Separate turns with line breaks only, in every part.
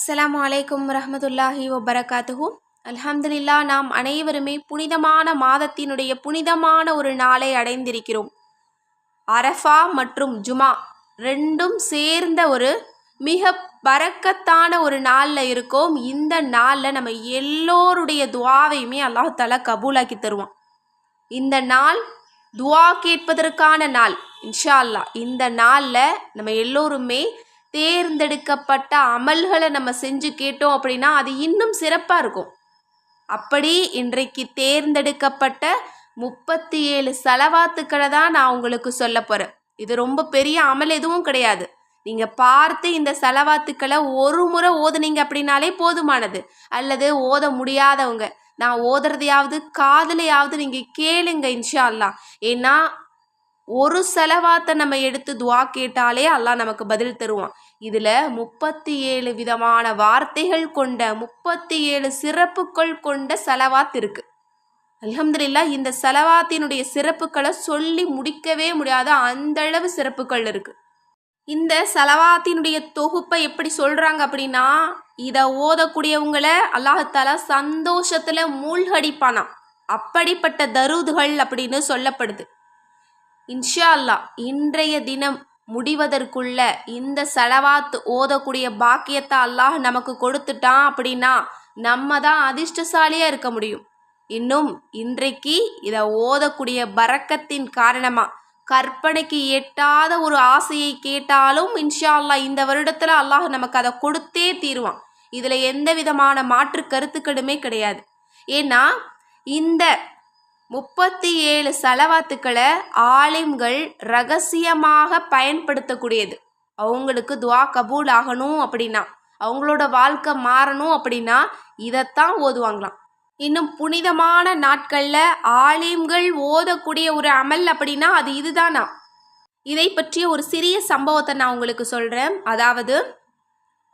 அஸ்லாம் அலைக்கும் ரஹமதுல்லாஹி வபரகாத்துஹு. அல்ஹம்துலில்லா நாம் அனைவருமே புனிதமான மாதத்தினுடைய புனிதமான ஒரு நாளை அடைந்திருக்கிறோம். அரஃபா மற்றும் ஜுமா ரெண்டும் சேர்ந்த ஒரு மிக பறக்கத்தான ஒரு நாளில் இருக்கோம். இந்த நாளில் நம்ம எல்லோருடைய துவாவையுமே அல்லாஹால கபூலாக்கி தருவான். இந்த நாள் துவா கேட்பதற்கான நாள் இன்ஷா அல்லாஹ். இந்த நாளில் நம்ம எல்லோருமே தேர்ந்தெடுக்கப்பட்ட அமல்களை நம்ம செஞ்சு கேட்டோம் அப்படின்னா அது இன்னும் சிறப்பாக இருக்கும். அப்படி இன்றைக்கு தேர்ந்தெடுக்கப்பட்ட முப்பத்தி ஏழு செலவாத்துக்களை தான் நான் உங்களுக்கு சொல்ல போகிறேன் இது ரொம்ப பெரிய அமல் எதுவும் கிடையாது. நீங்கள் பார்த்து இந்த செலவாத்துக்களை ஒரு முறை ஓதுனீங்க அப்படின்னாலே போதுமானது. அல்லது ஓத முடியாதவங்க நான் ஓதுறதையாவது காதலையாவது நீங்கள் கேளுங்க இன்ஷா அல்லா ஏன்னா ஒரு செலவாத்தை நம்ம எடுத்து துவா கேட்டாலே அல்லாஹ் நமக்கு பதில் தருவான். இதில் முப்பத்தி ஏழு விதமான வார்த்தைகள் கொண்ட முப்பத்தி ஏழு சிறப்புகள் கொண்ட செலவாத் இருக்கு. அலமதுல்லா இந்த செலவாத்தினுடைய சிறப்புகளை சொல்லி முடிக்கவே முடியாத அந்தளவு சிறப்புகள் இருக்கு. இந்த செலவாத்தினுடைய தொகுப்பை எப்படி சொல்கிறாங்க அப்படின்னா இதை ஓதக்கூடியவங்களை அல்லாஹால சந்தோஷத்தில் மூழ்கடிப்பானாம். அப்படிப்பட்ட தருதுகள் அப்படின்னு சொல்லப்படுது. இன்ஷா அல்லாஹ் இன்றைய தினம் முடிவதற்குள்ள இந்த செலவாத்து ஓதக்கூடிய பாக்கியத்தை அல்லாஹ் நமக்கு கொடுத்துட்டான் அப்படின்னா நம்ம தான் அதிர்ஷ்டசாலியாக இருக்க முடியும். இன்னும் இன்றைக்கு இதை ஓதக்கூடிய பறக்கத்தின் காரணமாக கற்பனைக்கு எட்டாத ஒரு ஆசையை கேட்டாலும் இன்ஷா அல்லாஹ் இந்த வருடத்தில் அல்லாஹ் நமக்கு அதை கொடுத்தே தீருவான். இதில் எந்த விதமான மாற்று கருத்துக்களுமே கிடையாது. ஏன்னா இந்த முப்பத்தி ஏழு செலவாத்துக்களை ஆலிம்கள் ரகசியமாக பயன்படுத்தக்கூடியது. அவங்களுக்கு துவா கபூல் ஆகணும் அப்படின்னா அவங்களோட வாழ்க்கை மாறணும் அப்படின்னா இதைத்தான் ஓதுவாங்களாம். இன்னும் புனிதமான நாட்களில் ஆலிம்கள் ஓதக்கூடிய ஒரு அமல் அப்படின்னா அது இதுதானா? இதை பற்றிய ஒரு சிறிய சம்பவத்தை நான் உங்களுக்கு சொல்கிறேன் அதாவது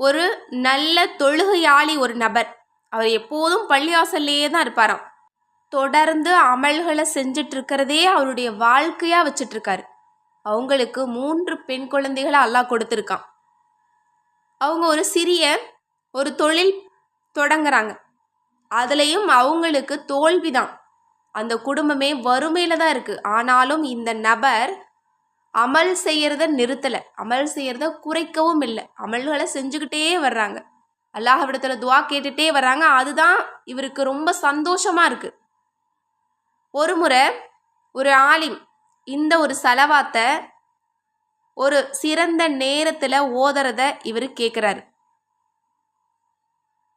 ஒரு நல்ல தொழுகையாளி ஒரு நபர் அவர் எப்போதும் பள்ளிவாசல்லையே தான் இருப்பாராம். தொடர்ந்து அமல்களை செஞ்சுட்டு இருக்கிறதே அவருடைய வாழ்க்கையா வச்சுட்டு இருக்காரு அவங்களுக்கு மூன்று பெண் குழந்தைகளை அல்லாஹ் கொடுத்துருக்கான். அவங்க ஒரு சிறிய ஒரு தொழில் தொடங்குறாங்க. அதுலேயும் அவங்களுக்கு தோல்விதான் அந்த குடும்பமே வறுமையில் தான் இருக்குது ஆனாலும் இந்த நபர் அமல் செய்கிறத நிறுத்தலை. அமல் செய்கிறத குறைக்கவும் இல்லை. அமல்களை செஞ்சுக்கிட்டே வர்றாங்க. அல்லாஹ் விடத்தில் துவா கேட்டுகிட்டே வர்றாங்க. அதுதான் இவருக்கு ரொம்ப சந்தோஷமாக இருக்குது ஒரு முறை ஒரு ஆலிம் இந்த ஒரு செலவாத்தை ஒரு சிறந்த நேரத்தில் ஓதுறத இவர் கேட்குறாரு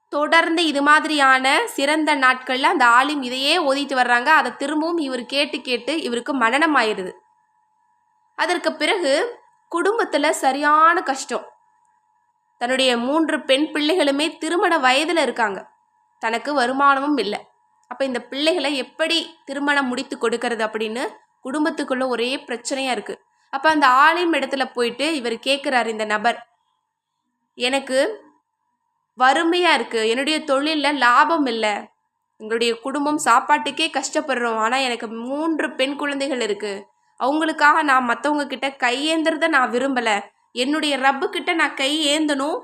தொடர்ந்து இது மாதிரியான சிறந்த நாட்களில் அந்த ஆலிம் இதையே ஓதிட்டு வர்றாங்க. அதை திரும்பவும் இவர் கேட்டு கேட்டு இவருக்கு மனனம் ஆயிடுது. அதற்கு பிறகு குடும்பத்தில் சரியான கஷ்டம். தன்னுடைய மூன்று பெண் பிள்ளைகளுமே திருமண வயதில் இருக்காங்க. தனக்கு வருமானமும் இல்லை. அப்போ இந்த பிள்ளைகளை எப்படி திருமணம் முடித்து கொடுக்கறது அப்படின்னு குடும்பத்துக்குள்ள ஒரே பிரச்சனையாக இருக்குது அப்போ அந்த ஆலயம் இடத்துல போயிட்டு இவர் கேட்குறாரு இந்த நபர் எனக்கு வறுமையாக இருக்குது என்னுடைய தொழிலில் லாபம் இல்லை எங்களுடைய குடும்பம் சாப்பாட்டுக்கே கஷ்டப்படுறோம் ஆனால் எனக்கு மூன்று பெண் குழந்தைகள் இருக்குது அவங்களுக்காக நான் மற்றவங்க கிட்ட கையேந்துறத நான் விரும்பலை என்னுடைய ரப்பு கிட்ட நான் கை ஏந்தணும்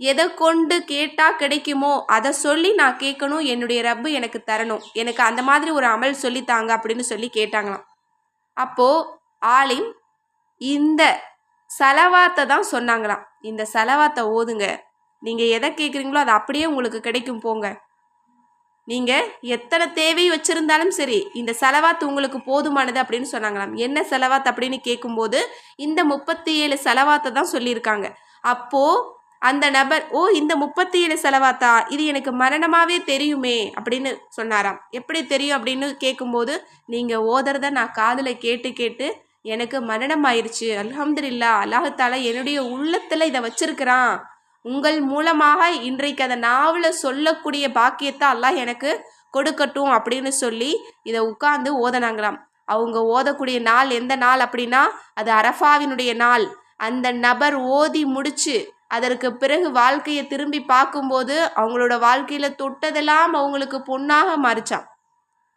எதை கொண்டு கேட்டால் கிடைக்குமோ அதை சொல்லி நான் கேட்கணும் என்னுடைய ரப்பு எனக்கு தரணும். எனக்கு அந்த மாதிரி ஒரு அமல் சொல்லித்தாங்க அப்படின்னு சொல்லி கேட்டாங்களாம். அப்போது ஆலிம் இந்த செலவாத்தை தான் சொன்னாங்களாம். இந்த செலவாத்தை ஓதுங்க. நீங்கள் எதை கேட்குறீங்களோ அது அப்படியே உங்களுக்கு கிடைக்கும் போங்க. நீங்கள் எத்தனை தேவை வச்சுருந்தாலும் சரி இந்த செலவாத்து உங்களுக்கு போதுமானது அப்படின்னு சொன்னாங்களாம். என்ன செலவாத்து அப்படின்னு கேட்கும்போது இந்த முப்பத்தி ஏழு செலவாத்தை தான் சொல்லியிருக்காங்க. அப்போது அந்த நபர் ஓ இந்த முப்பத்தி ஏழு செலவாத்தா? இது எனக்கு மரணமாகவே தெரியுமே அப்படின்னு சொன்னாராம். எப்படி தெரியும்? அப்படின்னு கேட்கும்போது நீங்கள் ஓதுறத நான் காதில் கேட்டு கேட்டு எனக்கு மரணம் ஆயிடுச்சு அலமதுல்லா அல்லாஹால என்னுடைய உள்ளத்தில் இதை வச்சிருக்கிறான். உங்கள் மூலமாக இன்றைக்கு அதை நாவல சொல்லக்கூடிய பாக்கியத்தை அல்லாஹ் எனக்கு கொடுக்கட்டும் அப்படின்னு சொல்லி இதை உட்கார்ந்து ஓதனாங்களாம். அவங்க ஓதக்கூடிய நாள் எந்த நாள் அப்படின்னா அது அரஃபாவினுடைய நாள். அந்த நபர் ஓதி முடிச்சு அதற்கு பிறகு வாழ்க்கையை திரும்பி பார்க்கும்போது அவங்களோட வாழ்க்கையில் தொட்டதெல்லாம் அவங்களுக்கு பொண்ணாக மாறிச்சான்.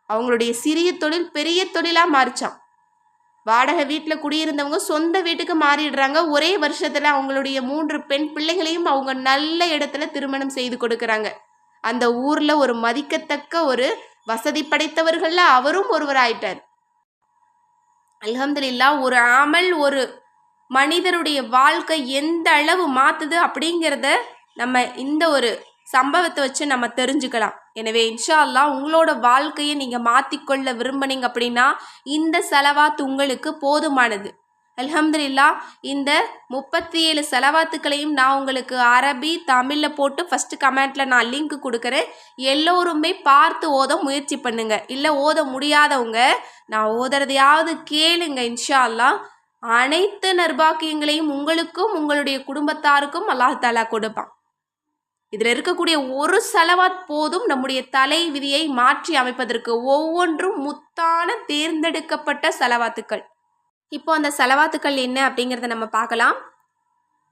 அவங்களுடைய சிறிய தொழில் பெரிய தொழிலாக மாறிச்சான். வாடகை வீட்டில் குடியிருந்தவங்க சொந்த வீட்டுக்கு மாறிடுறாங்க. ஒரே வருஷத்தில் அவங்களுடைய மூன்று பெண் பிள்ளைகளையும் அவங்க நல்ல இடத்துல திருமணம் செய்து கொடுக்குறாங்க. அந்த ஊரில் ஒரு மதிக்கத்தக்க ஒரு வசதி படைத்தவர்களில் அவரும் ஒருவர் ஆயிட்டார் அலமதுல்லா ஒரு அமல் ஒரு மனிதருடைய வாழ்க்கை எந்த அளவு மாற்றுது அப்படிங்கிறத நம்ம இந்த ஒரு சம்பவத்தை வச்சு நம்ம தெரிஞ்சுக்கலாம். எனவே இன்ஷா உங்களோட வாழ்க்கையை நீங்கள் மாற்றிக்கொள்ள விரும்பினீங்க அப்படின்னா இந்த செலவாத்து உங்களுக்கு போதுமானது. அலமதுல்லா இந்த முப்பத்தி ஏழு செலவாத்துக்களையும் நான் உங்களுக்கு அரபி தமிழில் போட்டு ஃபஸ்ட்டு கமெண்ட்டில் நான் லிங்க் கொடுக்குறேன். எல்லோருமே பார்த்து ஓத முயற்சி பண்ணுங்கள் இல்லை ஓத முடியாதவங்க நான் ஓதுறதையாவது கேளுங்க இன்ஷா அனைத்து நர்பாக்கியங்களையும் உங்களுக்கும் உங்களுடைய குடும்பத்தாருக்கும் அல்லாஹ் தாலா கொடுப்பான். இதில் இருக்கக்கூடிய ஒரு செலவாத் போதும் நம்முடைய தலை விதியை மாற்றி அமைப்பதற்கு ஒவ்வொன்றும் முத்தான தேர்ந்தெடுக்கப்பட்ட செலவாத்துக்கள். இப்போ அந்த செலவாத்துக்கள் என்ன அப்படிங்கிறத நம்ம பார்க்கலாம்.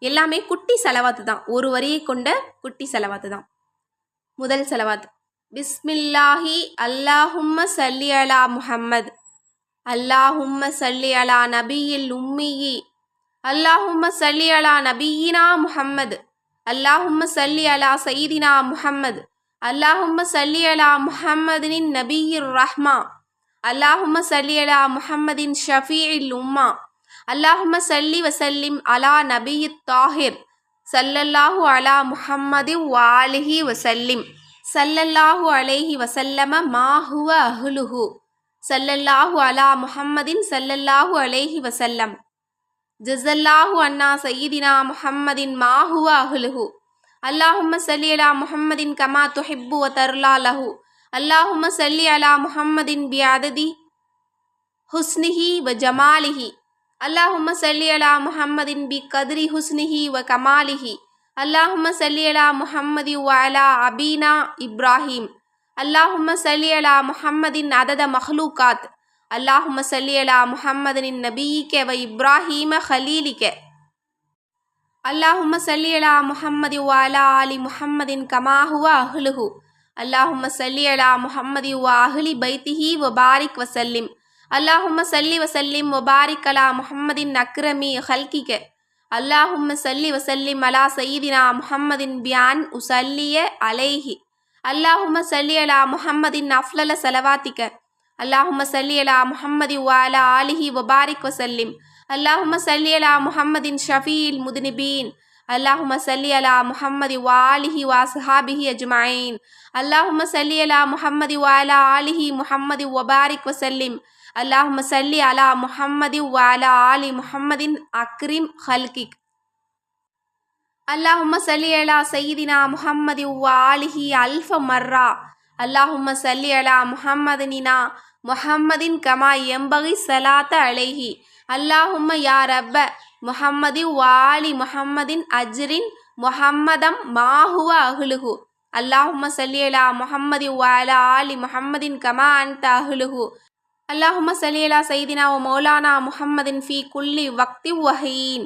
எல்லாமே குட்டி செலவாத்து தான். ஒரு வரியை கொண்ட குட்டி செலவாத்து தான். முதல் செலவாத்து. பிஸ்மில்லாஹி அல்லாஹும்ம சல்லி அலா முஹம்மது. அல்லாஹும்ம சல்லி அலா நபியில் உம்மியி. அல்லாஹும்ம சல்லி அலா நபியினா முஹம்மது. அல்லாஹும்ம சல்லி அலா சயீதினா முஹம்மது. அல்லாஹும்ம சல்லி அலா முஹம்மதின் நபியிர் ரஹ்மா. அல்லாஹும்ம சல்லி அலா முஹம்மதின் ஷஃபீஇல் உம்மா. அல்லாஹும்ம சல்லி வசல்லிம் அலா நபியு தாஹிர். சல்லல்லாஹு அலா முஹம்மதி வாலிஹி வசல்லிம். சல்லல்லாஹு அலைஹி வசல்லம மாஹுவ அஹ்லுஹு. சல்லல்லாஹு அலா முஹம்மதின் சல்லல்லாஹு அலேஹி வசல்லம் ஜஸல்லாஹு அண்ணா சையீதினா முஹம்மதின் மாஹுவ அஹுலுஹு. அல்லாஹும்ம சல்லி அலா முஹம்மதின் கமா துஹிப்பு வ தர்லா லஹு. அல்லாஹும்ம சல்லி அலா முஹம்மதின் பியாததி ஹுஸ்னிஹி வ ஜமாலிஹி. அல்லாஹும்ம சல்லி அலா முஹம்மதின் பி கத்ரி ஹுஸ்னிஹி வ கமாலிஹி. அல்லாஹும்ம சல்லி அலா முஹம்மதி வ அலா அபீனா இப்ராஹிம். அல்லாஹும்ம சல்லி அலா முஹம்மதின் அதத மஹ்லூகாத். அல்லாஹும்ம சல்லி அலா முஹம்மதின் நபீக்க வ இப்ராஹீம ஹலீலிக்க. அல்லாஹும்ம சல்லி அலா முஹம்மதி வாலா அலி முஹம்மதின் கமாஹுவ அஹ்லுஹு. அல்லாஹும்ம சல்லி அலா முஹம்மதி வா அஹ்லி பைத்திஹி வ பாரிக் வசல்லிம். அல்லாஹும்ம சல்லி வசல்லிம் வ பாரிக் அலா முஹம்மதின் அக்ரமி ஹல்கிக அல்லாஹும்ம சல்லி வசல்லிம் அலா சயீதினா முஹம்மதின் பியான் உசல்லிய அலைஹி. அல்லாஹும்ம சல்லி அலா முஹம்மதின் அஃப்லல சலவாத்திக்க அல்லாஹும்ம சல்லி அலா முஹம்மதி வ அலா ஆலிஹி வ பாரிக் வசல்லிம் அல்லாஹும்ம சல்லி அலா முஹம்மதின் ஷஃபீல் முதுனிபீன் அல்லாஹும்ம சல்லி அலா முஹம்மதி வ ஆலிஹி வ அஸ்ஹாபிஹி அஜ்மஈன் அல்லாஹும்ம சல்லி அலா முஹம்மதி வ அலா ஆலிஹி முஹம்மதி வ பாரிக் வசல்லிம் அல்லாஹும்ம சல்லி அலா முஹம்மதி வ அலா ஆலி முஹம்மதின் அக்ரிம் ஹல்கிக் அல்லாஹும்ம சல்லி அலா சையீதினா முஹம்மதி உவா ஆலிஹி அல்ஃப மர்ரா. அல்லாஹும்ம சல்லி அலா முஹம்மதினா முஹம்மதின் கமா எம்பகி சலாத்த அலைஹி. அல்லாஹும்ம யா ரப்ப முஹம்மதி வாலி முஹம்மதின் அஜ்ரின் முஹம்மதம் மாஹுவ அஹ்லுஹு. அல்லாஹும்ம சல்லி அலா முஹம்மதி வாலா ஆலி முஹம்மதின் கமா அன்த அஹ்லுஹு. அல்லாஹும்ம சல்லி அலா சைதினா வ மௌலானா முஹம்மதின் ஃபி குல்லி வக்தி வஹீன்.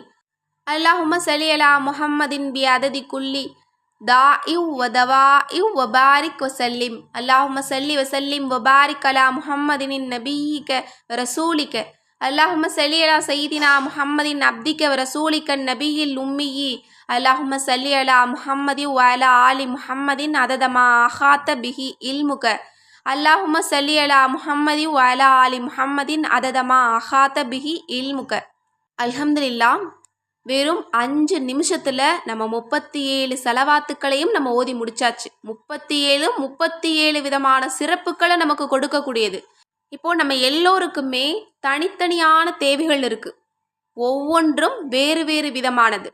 அல்லாஹும சலியலா முஹம்மதின் பி அததி குல்லி தா இவ் வதவா இவ் வபாரிக் வசல்லிம் அல்லாஹும சல்லி வசல்லிம் வபாரிக் அலா முஹம்மதின் நபீக ரசூலிக்க அல்லாஹும சலியலா சயிதினா முஹம்மதின் அப்திக்க ரசூலிக்க நபியில் உம்மியி அல்லாஹும சல்லி அலா முஹம்மதி வலா ஆலி முஹம்மதின் அததமா அஹாத்த பிஹி இல்முக அல்லாஹும சல்லி அலா முஹம்மதி வலா ஆலி முஹம்மதின் அததமா அஹாத்த பிஹி இல்முக அல்ஹம்துலில்லா வெறும் அஞ்சு நிமிஷத்தில் நம்ம முப்பத்தி ஏழு செலவாத்துக்களையும் நம்ம ஓதி முடிச்சாச்சு. முப்பத்தி ஏழு முப்பத்தி ஏழு விதமான சிறப்புகளை நமக்கு கொடுக்கக்கூடியது. இப்போ நம்ம எல்லோருக்குமே தனித்தனியான தேவைகள் இருக்கு. ஒவ்வொன்றும் வேறு வேறு விதமானது.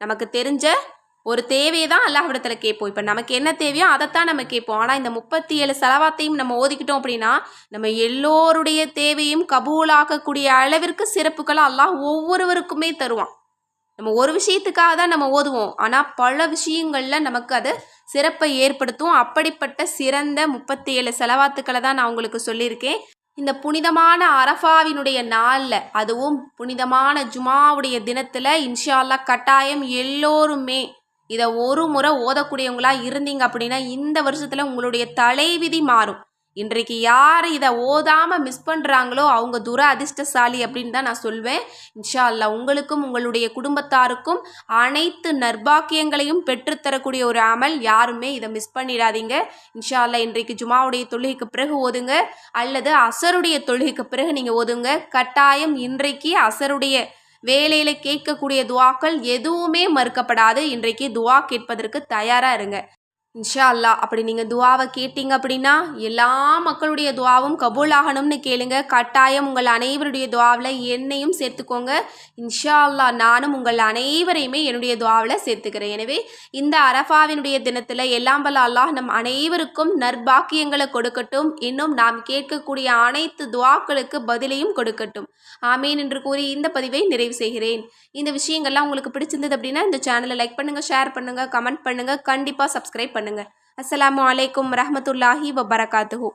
நமக்கு தெரிஞ்ச ஒரு தேவையை தான் அல்லாஹ்விடத்தில் கேட்போம். இப்போ நமக்கு என்ன தேவையோ அதைத்தான் நம்ம கேட்போம். ஆனால் இந்த முப்பத்தி ஏழு செலவாத்தையும் நம்ம ஓதிக்கிட்டோம் அப்படின்னா நம்ம எல்லோருடைய தேவையும் கபூலாக்கக்கூடிய அளவிற்கு சிறப்புகளை அல்லாஹ் ஒவ்வொருவருக்குமே தருவான். நம்ம ஒரு விஷயத்துக்காக தான் நம்ம ஓதுவோம். ஆனால் பல விஷயங்களில் நமக்கு அது சிறப்பை ஏற்படுத்தும். அப்படிப்பட்ட சிறந்த முப்பத்தி ஏழு செலவாத்துக்களை தான் நான் உங்களுக்கு சொல்லியிருக்கேன். இந்த புனிதமான அரஃபாவினுடைய நாளில் அதுவும் புனிதமான ஜுமாவுடைய தினத்தில் இன்ஷால்லா கட்டாயம் எல்லோருமே இதை ஒரு முறை ஓதக்கூடியவங்களா இருந்தீங்க அப்படின்னா இந்த வருஷத்தில் உங்களுடைய தலைவிதி மாறும். இன்றைக்கு யார் இதை ஓதாமல் மிஸ் பண்ணுறாங்களோ அவங்க துர அதிர்ஷ்டசாலி அப்படின்னு தான் நான் சொல்வேன். இன்ஷா அல்லாஹ் உங்களுக்கும் உங்களுடைய குடும்பத்தாருக்கும் அனைத்து நர்பாக்கியங்களையும் பெற்றுத்தரக்கூடிய ஒரு அமல் யாருமே இதை மிஸ் பண்ணிடாதீங்க. இன்ஷா அல்லா இன்றைக்கு ஜுமாவுடைய தொழுகைக்கு பிறகு ஓதுங்க. அல்லது அசருடைய தொழுகைக்கு பிறகு நீங்கள் ஓதுங்க. கட்டாயம் இன்றைக்கு அசருடைய வேலையில் கேட்கக்கூடிய துவாக்கள் எதுவுமே மறுக்கப்படாது. இன்றைக்கு துவா கேட்பதற்கு தயாராக இருங்க. இன்ஷா அல்லாஹ் அப்படி நீங்கள் துவாவை கேட்டீங்க அப்படின்னா எல்லா மக்களுடைய துவாவும் கபூல் ஆகணும்னு கேளுங்க. கட்டாயம் உங்கள் அனைவருடைய துவாவில் என்னையும் சேர்த்துக்கோங்க. இன்ஷா அல்லாஹ் நானும் உங்கள் அனைவரையுமே என்னுடைய துவாவில் சேர்த்துக்கிறேன். எனவே இந்த அரஃபாவினுடைய தினத்தில் எல்லாம் வல்ல அல்லாஹ் நம் அனைவருக்கும் நற்பாக்கியங்களை கொடுக்கட்டும். இன்னும் நாம் கேட்கக்கூடிய அனைத்து துவாக்களுக்கு பதிலையும் கொடுக்கட்டும். ஆமீன் என்று கூறி இந்த பதிவை நிறைவு செய்கிறேன். இந்த விஷயங்கள்லாம் உங்களுக்கு பிடிச்சிருந்தது அப்படின்னா இந்த சேனலை லைக் பண்ணுங்கள் ஷேர் பண்ணுங்கள் கமெண்ட் பண்ணுங்கள் கண்டிப்பாக சப்ஸ்கிரைப் பண்ணுங்கள் பண்ணுங்கள் அஸ்லாம் வலைக்கம் ரஹமத்துல்லாஹி வபரகாத்துஹூ.